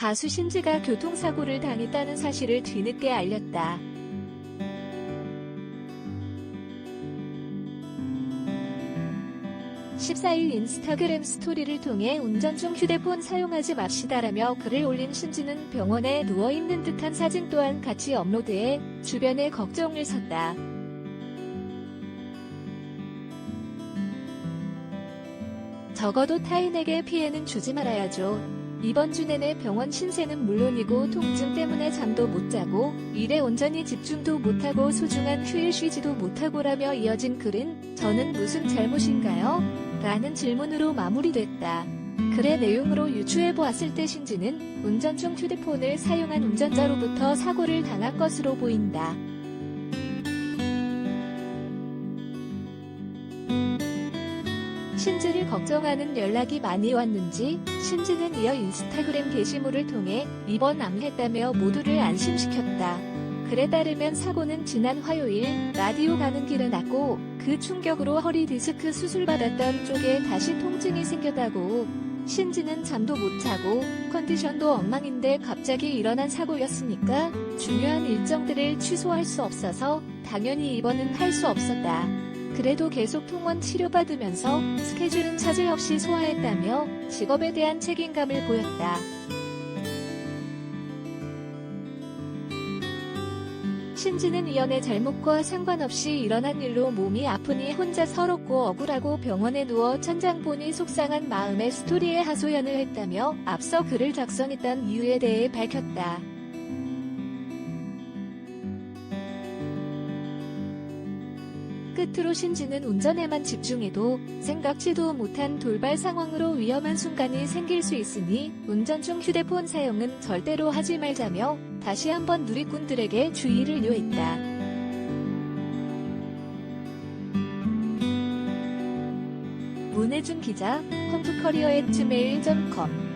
가수 신지가 교통사고를 당했다는 사실을 뒤늦게 알렸다. (14일) 인스타그램 스토리를 통해 운전 중 휴대폰 사용하지 맙시다라며 글을 올린 신지는 병원에 누워있는 듯한 사진 또한 같이 업로드해 주변에 걱정을 샀다. 적어도 타인에게 피해는 주지 말아야죠. 이번 주 내내 병원 신세는 물론이고 통증 때문에 잠도 못 자고 일에 온전히 집중도 못하고 소중한 휴일 쉬지도 못하고라며 이어진 글은 저는 무슨 잘못인가요? 라는 질문으로 마무리됐다. 글의 내용으로 유추해 보았을 때 신지는 운전 중 휴대폰을 사용한 운전자로부터 사고를 당한 것으로 보인다. 신지를 걱정하는 연락이 많이 왔는지 신지는 이어 인스타그램 게시물을 통해 이번 암했다며 모두를 안심시켰다. 글에 따르면 사고는 지난 화요일 라디오 가는 길에 났고 그 충격으로 허리 디스크 수술받았던 쪽에 다시 통증이 생겼다고 신지는 잠도 못 자고 컨디션도 엉망인데 갑자기 일어난 사고였으니까 중요한 일정들을 취소할 수 없어서 당연히 입원은 할 수 없었다. 그래도 계속 통원 치료받으면서 스케줄은 차질 없이 소화했다며 직업에 대한 책임감을 보였다. 신지는 이연의 잘못과 상관없이 일어난 일로 몸이 아프니 혼자 서럽고 억울하고 병원에 누워 천장 보니 속상한 마음에 스토리에 하소연을 했다며 앞서 글을 작성했던 이유에 대해 밝혔다. 끝으로 신지는 운전에만 집중해도 생각지도 못한 돌발 상황으로 위험한 순간이 생길 수 있으니 운전 중 휴대폰 사용은 절대로 하지 말자며 다시 한번 누리꾼들에게 주의를 요했다. 문혜준 기자, 험프커리어의 gmail.com